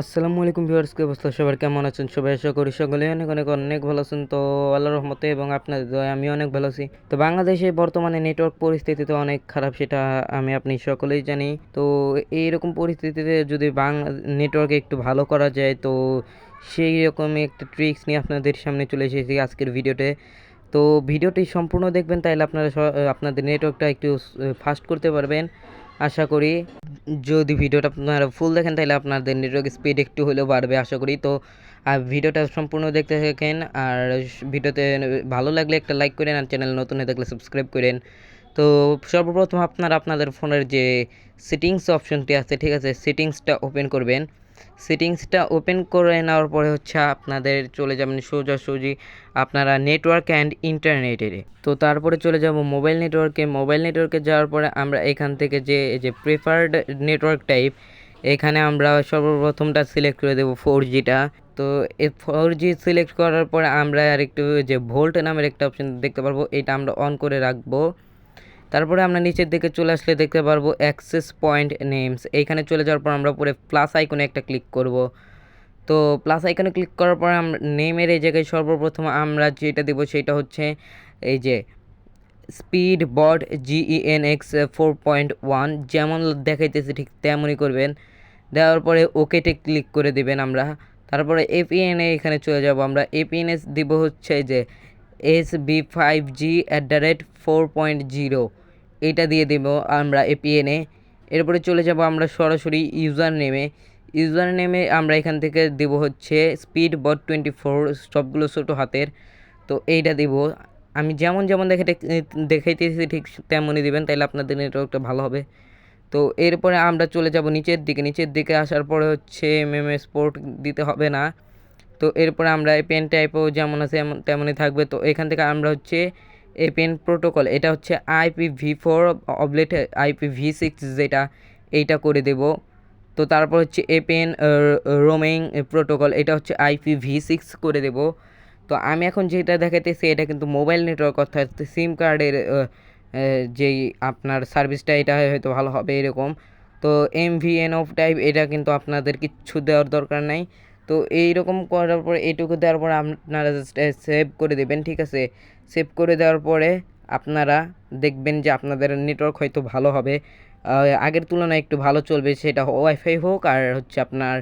আসসালামু আলাইকুম ভিউয়ার্স, কি অবস্থা? সবার কেমন আছেন? সবাই আশা করি সকলে অনেক অনেক অনেক ভালো আছেন। তো আল্লাহর রহমতে এবং আপনাদের দয়ায় আমি অনেক ভালো আছি। তো বাংলাদেশে বর্তমানে নেটওয়ার্ক পরিস্থিতি তো অনেক খারাপ, সেটা আমি আপনি সকলেই জানি। তো এইরকম পরিস্থিতিতে যদি বাং নেটওয়ার্ক একটু ভালো করা যায়, তো সেই রকমই একটা ট্রিক্স নিয়ে আপনাদের সামনে চলে এসেছি আজকের ভিডিওতে। তো ভিডিওটি সম্পূর্ণ দেখবেন তাহলে আপনারা আপনাদের নেটওয়ার্কটা একটু ফাস্ট করতে পারবেন। আশা করি যদি ভিডিওটা আপনারা ফুল দেখেন, তাহলে আপনাদের নেটওয়ার্ক স্পিড একটু হলেও বাড়বে, আশা করি। তো, আর ভিডিওটা সম্পূর্ণ দেখতে থাকেন, আর ভিডিওতে ভালো লাগলে একটা লাইক করেন, আর চ্যানেল নতুন হয়ে থাকলে সাবস্ক্রাইব করেন। তো, সর্বপ্রথম আপনারা আপনাদের ফোনের যে সেটিংস অপশনটি আছে, ঠিক আছে সেটিংসটা ওপেন করবেন। সেটিংসটা ওপেন করে নেওয়ার পরে হচ্ছে আপনাদের চলে যাবেন সোজাসুজি আপনারা নেটওয়ার্ক অ্যান্ড ইন্টারনেটে তো তারপরে চলে যাব মোবাইল নেটওয়ার্কে। মোবাইল নেটওয়ার্কে যাওয়ার পরে আমরা এখান থেকে যে যে প্রেফার্ড নেটওয়ার্ক টাইপ এখানে আমরা সর্বপ্রথমটা সিলেক্ট করে দেবো ফোর জিটা তো এই ফোর জি সিলেক্ট করার পরে আমরা আর একটু যে ভোল্ট নামের একটা অপশন দেখতে পারব। এটা আমরা অন করে রাখব। তারপরে আমরা নিচের দিকে চলে আসলে দেখতে পারব অ্যাক্সেস পয়েন্ট নেমস এইখানে চলে যাওয়ার পর আমরা পরে প্লাস আইকনে একটা ক্লিক করব। তো প্লাস আইকনে ক্লিক করার পর আমরা নেমের এই জায়গায় সর্বপ্রথম আমরা যেটা দেবো সেটা হচ্ছে এই যে speed bot GEN X four point one যেমন দেখাইতেছে ঠিক তেমনই করবেন। দেওয়ার পরে ওকেটে ক্লিক করে দেবেন আমরা। তারপরে এপিএনএ এখানে চলে যাব আমরা। এপিএনএস দিব হচ্ছে যে S B five G at the rate four point zero এটা দিয়ে দেবো আমরা এপিএনএ এরপরে চলে যাব আমরা সরাসরি ইউজার নেমে ইউজার নেমে আমরা এখান থেকে দেব হচ্ছে স্পিড বট টোয়েন্টি ফোর সবগুলো ছোটো হাতের। তো এইটা দেব। আমি যেমন যেমন দেখে দেখাইতেছি ঠিক তেমনই দিবেন তাহলে আপনাদের নেটওয়ার্কটা ভালো হবে। তো এরপরে আমরা চলে যাব নিচের দিকে। নিচের দিকে আসার পরে হচ্ছে এমএমএস পোর্ট দিতে হবে না। তো এরপরে আমরা এই পেন টাইপও যেমন আছে তেমনই থাকবে। তো এখান থেকে আমরা হচ্ছে এই পেন প্রোটোকল এটা হচ্ছে আইপি ভি ফোর অবলেট আইপি ভি সিক্স যেটা এইটা করে দেব। তো তারপর হচ্ছে এ পেন রোমিং প্রোটোকল এটা হচ্ছে আইপি ভি সিক্স করে দেব। তো আমি এখন যেটা দেখাইতেছি, এটা কিন্তু মোবাইল নেটওয়ার্ক অর্থাৎ সিম কার্ডের যেই আপনার সার্ভিসটা এটা হয়তো ভালো হবে এরকম। তো M V N of type এটা কিন্তু আপনাদের কিচ্ছু দেওয়ার দরকার নাই। তো এইরকম করার পরে, এইটুকু দেওয়ার পরে আপনারা সেভ করে দেবেন, ঠিক আছে? সেভ করে দেওয়ার পরে আপনারা দেখবেন যে আপনাদের নেটওয়ার্ক হয়তো ভালো হবে। আগের তুলনায় একটু ভালো চলবে, সেটা ওয়াইফাই হোক আর হচ্ছে আপনার